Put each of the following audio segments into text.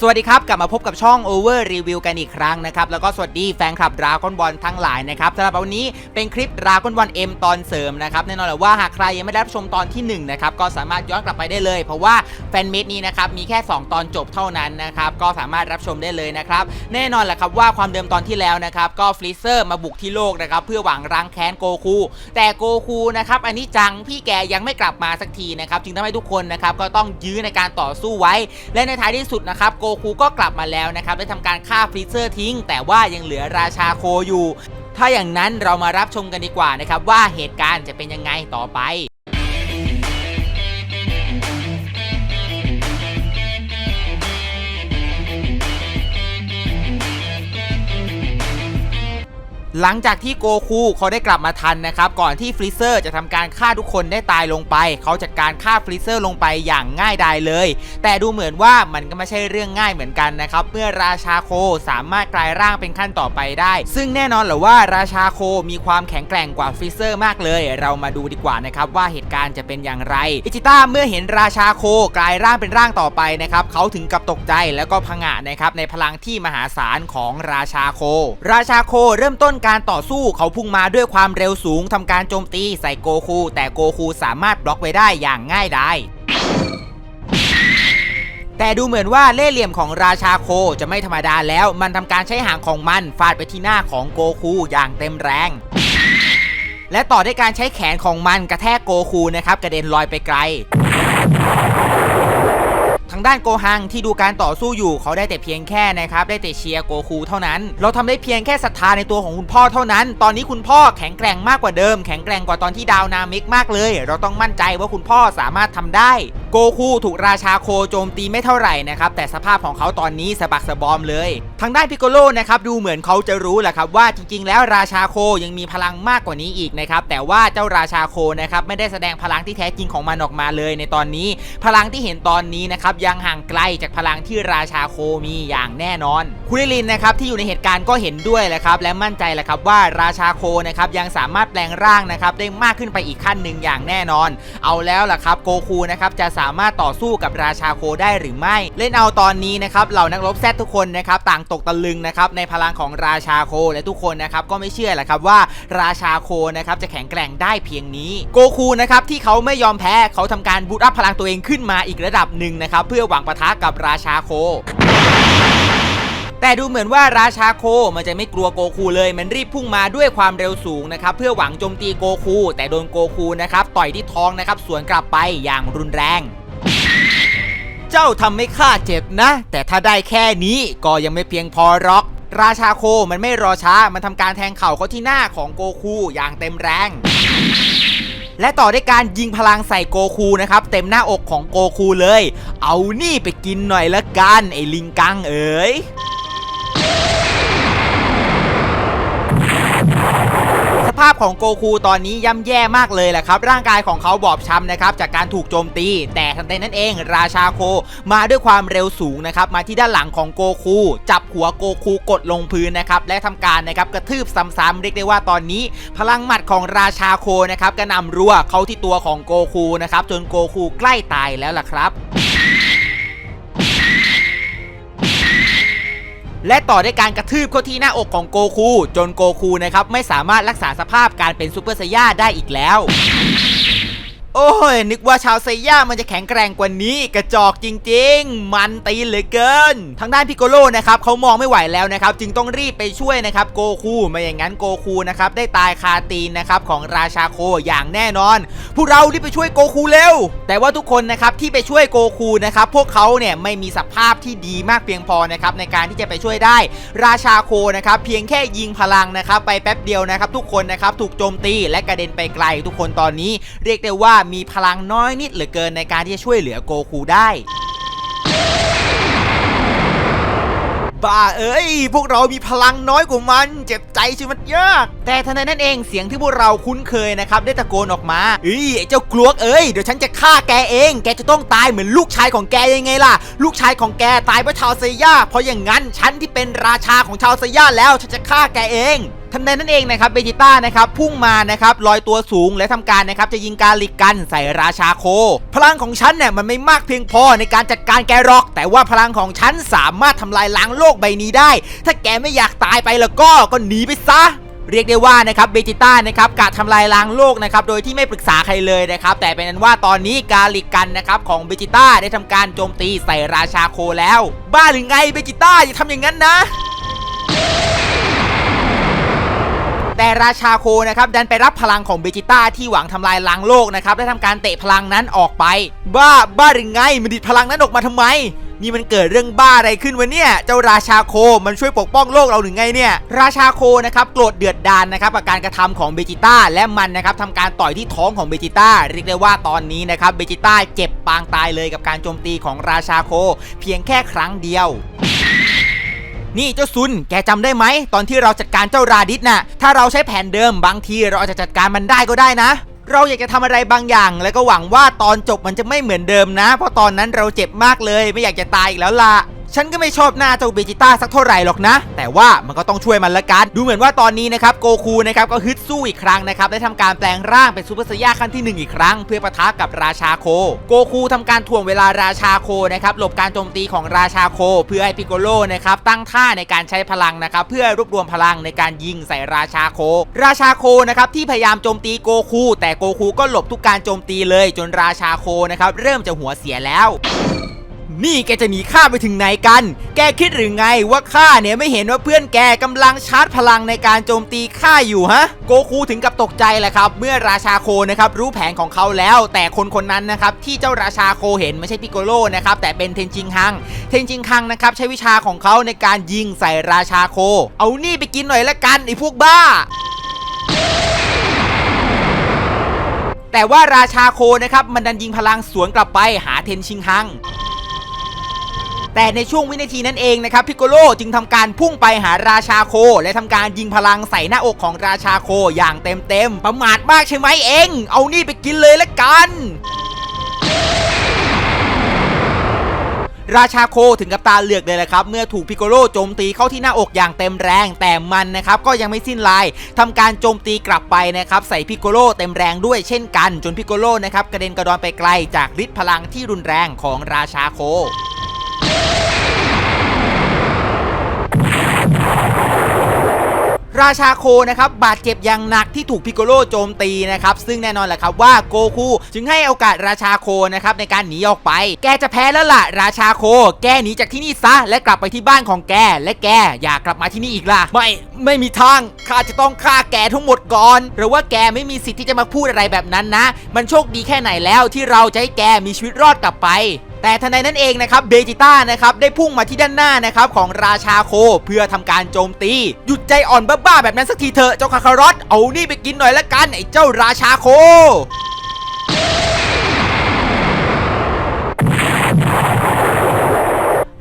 สวัสดีครับ กลับมาพบกับช่อง Over Review กันอีกครั้งนะครับ แล้วก็สวัสดีแฟนคลับดราก้อนบอลทั้งหลายนะครับสำหรับวันนี้เป็นคลิปดราก้อนบอล M ตอนเสริมนะครับ แน่นอนเลยว่าหากใครยังไม่ได้รับชมตอนที่ 1 นะครับ ก็สามารถย้อนกลับไปได้เลย เพราะว่าแฟนเมดนี้นะครับ มีแค่ 2 ตอนจบเท่านั้นนะครับ ก็สามารถรับชมได้เลยนะครับ แน่นอนแหละครับว่าความเดิมตอนที่แล้วนะครับ ก็ฟลิเซอร์มาบุกที่โลกนะครับเพื่อหวังรังแค้นโกคู แต่โกคูนะครับอันนี้จังพี่แกยังไม่กลับมาสักทีนะครับจึงทำให้ทุกคนนะครับก็ต้องยื้อในการต่อสู้ไว้ และในท้ายที่สุดนะครับโกคูก็กลับมาแล้วนะครับได้ทำการฆ่าฟรีเซอร์ทิ้ง แต่ว่ายังเหลือราชาโคอยู่ ถ้าอย่างนั้นเรามารับชมกันดีกว่านะครับว่าเหตุการณ์จะเป็นยังไงต่อไป หลังจากที่โกคูเขาได้กลับมาทันนะครับ ก่อนที่ฟรีเซอร์จะทำการฆ่าทุกคนได้ตายลงไป เขาจัดการฆ่าฟรีเซอร์ลงไปอย่างง่ายดายเลย แต่ดูเหมือนว่ามันก็ไม่ใช่เรื่องง่ายเหมือนกันนะครับ เมื่อราชาโคสามารถกลายร่างเป็นขั้นต่อไปได้ ซึ่งแน่นอนแหละว่าราชาโคมีความแข็งแกร่งกว่าฟรีเซอร์มากเลย เรามาดูดีกว่านะครับว่าเหตุการณ์จะเป็นอย่างไรอิจิต้าเมื่อเห็นราชาโคกลายร่างเป็นร่างต่อไปนะครับเขาถึงกับตกใจแล้วก็ผงะนะครับในพลังที่มหาศาลของราชาโค ราชาโคเริ่มต้นการต่อสู้เขาพุ่งมาด้วยความเร็วสูงทำการโจมตีใส่โกคู แต่โกคูสามารถบล็อกไว้ได้อย่างง่ายดายแต่ดูเหมือนว่าเล่ห์เหลี่ยมของราชาโคจะไม่ธรรมดาแล้ว มันทำการใช้หางของมันฟาดไปที่หน้าของโกคูอย่างเต็มแรง และต่อด้วยการใช้แขนของมันกระแทกโกคูนะครับกระเด็นลอยไปไกลางด้านโกฮังที่ดูการต่อสู้อยู่เขาได้แต่เพียงแค่นะครับได้แต่เชียร์โกคูเท่านั้น เราทำได้เพียงแค่ศรัทธาในตัวของคุณพ่อเท่านั้น ตอนนี้คุณพ่อแข็งแกร่งมากกว่าเดิม แข็งแกร่งกว่าตอนที่ดาวนามิกมากเลย เราต้องมั่นใจว่าคุณพ่อสามารถทำได้ โกคูถูกราชาโคโจมตีไม่เท่าไหร่นะครับแต่สภาพของเขาตอนนี้สะบักสะบอมเลย ทางด้านพิโกโลนะครับดูเหมือนเขาจะรู้แหละครับว่าจริงๆ แล้วราชาโคยังมีพลังมากกว่านี้อีกนะครับแต่ว่าเจ้าราชาโคนะครับไม่ได้แสดงพลังที่แท้จริงของมันออกมาเลยในตอนนี้ พลังที่เห็นตอนนี้นะครับยังห่างไกลจากพลังที่ราชาโคมีอย่างแน่นอน คุริลินนะครับที่อยู่ในเหตุการณ์ก็เห็นด้วยแหละครับและมั่นใจแหละครับว่าราชาโคนะครับยังสามารถแปลงร่างนะครับได้มากขึ้นไปอีกขั้นหนึ่งอย่างแน่นอน เอาแล้วล่ะครับโกคูนะครับจะสามารถต่อสู้กับราชาโคได้หรือไม่ เล่นเอาตอนนี้นะครับเหล่านักรบแซดทุกคนนะครับต่างตกตะลึงนะครับในพลังของราชาโคและทุกคนนะครับก็ไม่เชื่อแหละครับว่าราชาโคนะครับจะแข็งแกร่งได้เพียงนี้ โกคูนะครับที่เขาไม่ยอมแพ้เขาทำการบูตอัพพลังตัวเองขึ้นมาอีกระดับหนึ่งนะครับเพื่อื่อหวังปะทะกับราชาโค แต่ดูเหมือนว่าราชาโคมันจะไม่กลัวโกคูเลยมันรีบพุ่งมาด้วยความเร็วสูงนะครับเพื่อหวังโจมตีโกคู แต่โดนโกคูนะครับต่อยที่ท้องนะครับสวนกลับไปอย่างรุนแรงเจ้าทำให้ข้าเจ็บนะ แต่ถ้าได้แค่นี้ก็ยังไม่เพียงพอหรอก ราชาโคมันไม่รอช้า มันทำการแทงเข่าเขาที่หน้าของโกคูอย่างเต็มแรง และต่อด้วยการยิงพลังใส่โกคูนะครับเต็มหน้าอกของโกคูเลย เอานี่ไปกินหน่อยละกันไอ้ลิงกังเอ๋ย ภาพของโกคูตอนนี้ย่ำแย่มากเลยแหละครับ ร่างกายของเขาบอบช้ำนะครับจากการถูกโจมตี แต่ทันใดนั้นเอง ราชาโคมาด้วยความเร็วสูงนะครับมาที่ด้านหลังของโกคูจับหัวโกคูกดลงพื้นนะครับและทำการนะครับกระทืบซ้ำๆเรียกได้ว่าตอนนี้ พลังหมัดของราชาโคนะครับกระนำรัวเข้าที่ตัวของโกคูนะครับจนโกคูใกล้ตายแล้วล่ะครับ และต่อด้วยการกระทืบเข้าที่หน้าอกของโกคูจนโกคูนะครับไม่สามารถรักษาสภาพการเป็นซูเปอร์ไซย่าได้อีกแล้ว โอ้ยนึกว่าชาวไซย่ามันจะแข็งแกร่งกว่านี้กระจอกจริง ๆ มันตีเหลือเกิน ทางด้านพิโกโลนะครับเขามองไม่ไหวแล้วนะครับ จึงต้องรีบไปช่วยนะครับโกคูไม่อย่างนั้นโกคูนะครับได้ตายคาตีนนะครับของราชาโคอย่างแน่นอน พวกเรารีบไปช่วยโกคูเร็ว แต่ว่าทุกคนนะครับที่ไปช่วยโกคูนะครับพวกเขาเนี่ยไม่มีสภาพที่ดีมากเพียงพอนะครับในการที่จะไปช่วยได้ ราชาโคนะครับเพียงแค่ยิงพลังนะครับไปแป๊บเดียวนะครับทุกคนนะครับถูกโจมตีและกระเด็นไปไกลทุกคนตอนนี้เรียกได้ว่ามีพลังน้อยนิดเหลือเกินในการที่จะช่วยเหลือโกคูได้บ้าเอ้ย พวกเรามีพลังน้อยกว่ามัน เจ็บใจช่มันยาก แต่ทันใดนั้นเองเสียงที่พวกเราคุ้นเคยนะครับ ได้ตะโกนออกมาเอ้ยเจ้ากลวกเอ้ย เดี๋ยวฉันจะฆ่าแกเอง แกจะต้องตายเหมือนลูกชายของแกยังไงล่ะ ลูกชายของแกตายเพราะชาวเซย่าเพราะอย่างนั้นฉันที่เป็นราชาของชาวเซย่าแล้วฉันจะฆ่าแกเอง ทันใดนั้นเองนะครับเบจิต้านะครับพุ่งมานะครับลอยตัวสูงและทำการนะครับจะยิงการลิกกันใส่ราชาโค พลังของฉันเนี่ยมันไม่มากเพียงพอในการจัดการแกหรอก แต่ว่าพลังของฉันสามารถทำลายล้างโลกใบนี้ได้ ถ้าแกไม่อยากตายไปแล้วก็ก็หนีไปซะเรียกได้ว่านะครับเบจิต้านะครับกะทำลายล้างโลกนะครับโดยที่ไม่ปรึกษาใครเลยนะครับแต่เป็นนั้นว่าตอนนี้กาลิกกันนะครับของเบจิต้าได้ทำการโจมตีใส่ราชาโคแล้ว บ้าหรือไงเบจิต้าอย่าทำอย่างนั้นนะ แต่ราชาโคนะครับดันไปรับพลังของเบจิต้าที่หวังทำลายล้างโลกนะครับและทำการเตะพลังนั้นออกไป บ้าบ้าหรือไงมันดิดพลังนั้นออกมาทำไมนี่มันเกิดเรื่องบ้าอะไรขึ้นวะเนี่ย เจ้าราชาโคมันช่วยปกป้องโลกเราหรือไงเนี่ย ราชาโคนะครับโกรธเดือดดานนะครับกับการกระทำของเบจิต้าและมันนะครับทำการต่อยที่ท้องของเบจิต้าเรียกได้ว่าตอนนี้นะครับเบจิต้าเจ็บปางตายเลยกับการโจมตีของราชาโค เพียงแค่ครั้งเดียว นี่เจ้าซุน แกจำได้ไหม ตอนที่เราจัดการเจ้าราดิสน่ะ ถ้าเราใช้แผนเดิมบางทีเราอาจจะจัดการมันได้ก็ได้นะ เราอยากจะทำอะไรบางอย่าง แล้วก็หวังว่าตอนจบมันจะไม่เหมือนเดิมนะ เพราะตอนนั้นเราเจ็บมากเลย ไม่อยากจะตายอีกแล้วล่ะ ฉันก็ไม่ชอบหน้าเจ้าเบจิต้าสักเท่าไหร่หรอกนะ แต่ว่ามันก็ต้องช่วยมันละกัน ดูเหมือนว่าตอนนี้นะครับโกคูนะครับก็ฮึดสู้อีกครั้งนะครับได้ทำการแปลงร่างเป็นซูเปอร์ไซย่าขั้นที่หนึ่งอีกครั้ง เพื่อปะทะกับราชาโค โกคูทำการถ่วงเวลาราชาโคนะครับหลบการโจมตีของราชาโค เพื่อให้พิโกโลนะครับตั้งท่าในการใช้พลังนะครับเพื่อรวบรวมพลังในการยิงใส่ราชาโค ราชาโคนะครับที่พยายามโจมตีโกคูแต่โกคูก็หลบทุกการโจมตีเลยจนราชาโคนะครับเริ่มจะหัวเสียแล้ว นี่แกจะหนีข้าไปถึงไหนกัน แกคิดหรือไงว่าข้าเนี่ยไม่เห็นว่าเพื่อนแกกำลังชาร์จพลังในการโจมตีข้าอยู่ฮะ โกคูถึงกับตกใจแหละครับ เมื่อราชาโคนะครับรู้แผนของเขาแล้ว แต่คนคนนั้นนะครับที่เจ้าราชาโคเห็นไม่ใช่ปิโกโลนะครับแต่เป็นเทนจิงฮัง เทนจิงฮังนะครับใช้วิชาของเขาในการยิงใส่ราชาโค เอานี่ไปกินหน่อยละกันไอ้พวกบ้าแต่ว่าราชาโคนะครับมันดันยิงพลังสวนกลับไปหาเทนชิงฮัง แต่ในช่วงวินาทีนั้นเองนะครับพิกโกโลจึงทำการพุ่งไปหาราชาโค และทำการยิงพลังใส่หน้าอกของราชาโคอย่างเต็มๆประมาทมากใช่ไหมเอง เอานี่ไปกินเลยละกันราชาโคถึงกับตาเหลือกเลยแหละครับ เมื่อถูกพิกโกโลโจมตีเข้าที่หน้าอกอย่างเต็มแรง แต่มันนะครับก็ยังไม่สิ้นลายทำการโจมตีกลับไปนะครับใส่พิกโกโลเต็มแรงด้วยเช่นกัน จนพิกโกโลนะครับกระเด็นกระดอนไปไกลจากฤทธิ์พลังที่รุนแรงของราชาโค ราชาโคนะครับบาดเจ็บอย่างหนักที่ถูกพิโกโลโจมตีนะครับซึ่งแน่นอนแหละครับว่าโกคูจึงให้โอกาสราชาโคนะครับในการหนีออกไป แกจะแพ้แล้วล่ะ ราชาโค แกหนีจากที่นี่ซะและกลับไปที่บ้านของแก และแกอย่ากลับมาที่นี่อีกล่ะ ไม่ไม่มีทางข้าจะต้องฆ่าแกทั้งหมดก่อนหรือว่าแกไม่มีสิทธิ์ที่จะมาพูดอะไรแบบนั้นนะ มันโชคดีแค่ไหนแล้วที่เราจะให้แกมีชีวิตรอดกลับไป แต่ทันใดนั้นเองนะครับเบจิต้านะครับได้พุ่งมาที่ด้านหน้านะครับของราชาโคเพื่อทำการโจมตี หยุดใจอ่อนบ้าๆแบบนั้นสักทีเถอะเจ้าคาคารอตเอานี่ไปกินหน่อยละกันไอ้เจ้าราชาโค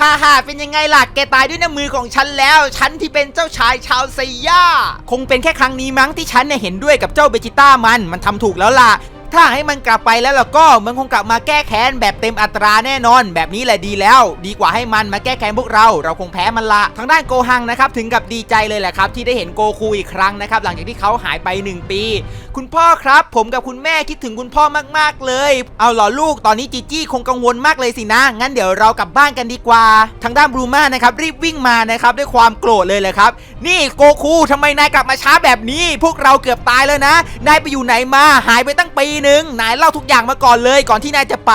ฮ่าฮ่าเป็นยังไงล่ะ แกตายด้วยน้ำมือของฉันแล้ว ฉันที่เป็นเจ้าชายชาวไซย่า คงเป็นแค่ครั้งนี้มั้งที่ฉันเนี่ยเห็นด้วยกับเจ้าเบจิต้ามัน มันทำถูกแล้วล่ะ ถ้าให้มันกลับไปแล้วล่ะก็มันคงกลับมาแก้แค้นแบบเต็มอัตราแน่นอน แบบนี้แหละดีแล้ว ดีกว่าให้มันมาแก้แค้นพวกเรา เราคงแพ้มันละทางด้านโกฮังนะครับถึงกับดีใจเลยแหละครับ ที่ได้เห็นโกคูอีกครั้งนะครับหลังจากที่เขาหายไป 1 ปี คุณพ่อครับ ผมกับคุณแม่คิดถึงคุณพ่อมากๆเลย เอาเหรอลูกตอนนี้จีจี้คงกังวลมากเลยสินะ งั้นเดี๋ยวเรากลับบ้านกันดีกว่า ทางด้านบรูมานะครับรีบวิ่งมานะครับด้วยความโกรธเลยแหละครับ นี่โกคูทำไมนายกลับมาช้าแบบนี้ พวกเราเกือบตายแล้วนะนายไปอยู่ไหนมาหายไปตั้งปีหนึ่งนายเล่าทุกอย่างมาก่อนเลย ก่อนที่นายจะไป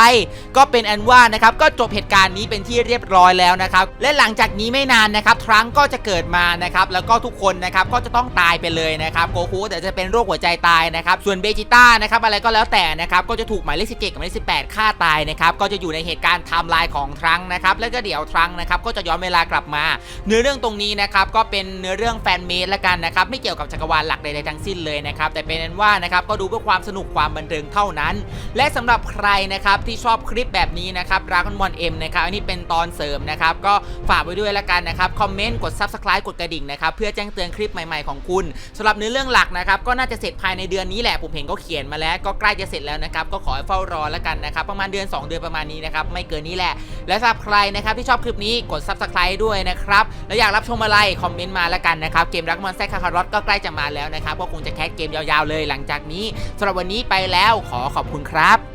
ก็เป็นอันว่านะครับก็จบเหตุการณ์นี้เป็นที่เรียบร้อยแล้วนะครับและหลังจากนี้ไม่นานนะครับทรังก็จะเกิดมานะครับแล้วก็ทุกคนนะครับก็จะต้องตายไปเลยนะครับโกคูแต่จะเป็นโรคหัวใจตายนะครับส่วนเบจิต้านะครับอะไรก็แล้วแต่นะครับก็จะถูกหมายเลข17กับหมายเลข18ฆ่าตายนะครับก็จะอยู่ในเหตุการณ์ไทม์ไลน์ของทรังนะครับแล้วก็เดี๋ยวทรังนะครับก็จะย้อนเวลากลับมา เนื้อเรื่องตรงนี้นะครับก็เป็นเนื้อเรื่องแฟนเมดละกันนะครับไม่เกี่ยวกับจักรวาลหลักใดๆทั้งสิ้นเลยนะครับแต่เป็นนั้นว่านะครับก็ดูเพื่อความสนุกความบันเทิงเท่านั้น และสำหรับใครนะครับที่ชอบคลิปแบบนี้นะครับ Dragon Ball M นะครับอันนี้เป็นตอนเสริมนะครับก็ฝากไว้ด้วยละกันนะครับคอมเมนต์กด Subscribe กดกระดิ่งนะครับเพื่อแจ้งเตือนคลิปใหม่ๆของคุณสำหรับเนื้อเรื่องหลักนะครับก็น่าจะเสร็จภายในเดือนนี้แหละผมเห็นก็เขียนมาแล้ว ก็ใกล้จะเสร็จแล้วนะครับก็ขอให้เฝ้ารอละกันนะครับประมาณเดือน 2 เดือนประมาณนี้นะครับไม่เกินนี้แหละ และสำหรับใครนะครับที่ชอบคลิปนี้กด Subscribe ด้วยนะครับแล้วอยากรับชมอะไรคอมเมนต์มาละกันนะครับเกมรักมอนแซคคาคารอตก็ใกล้จะมาแล้วนะครับก็คงจะแคสเกมยาวๆเลยหลังจากนี้สำหรับวันนี้ไปแล้วขอขอบคุณครับ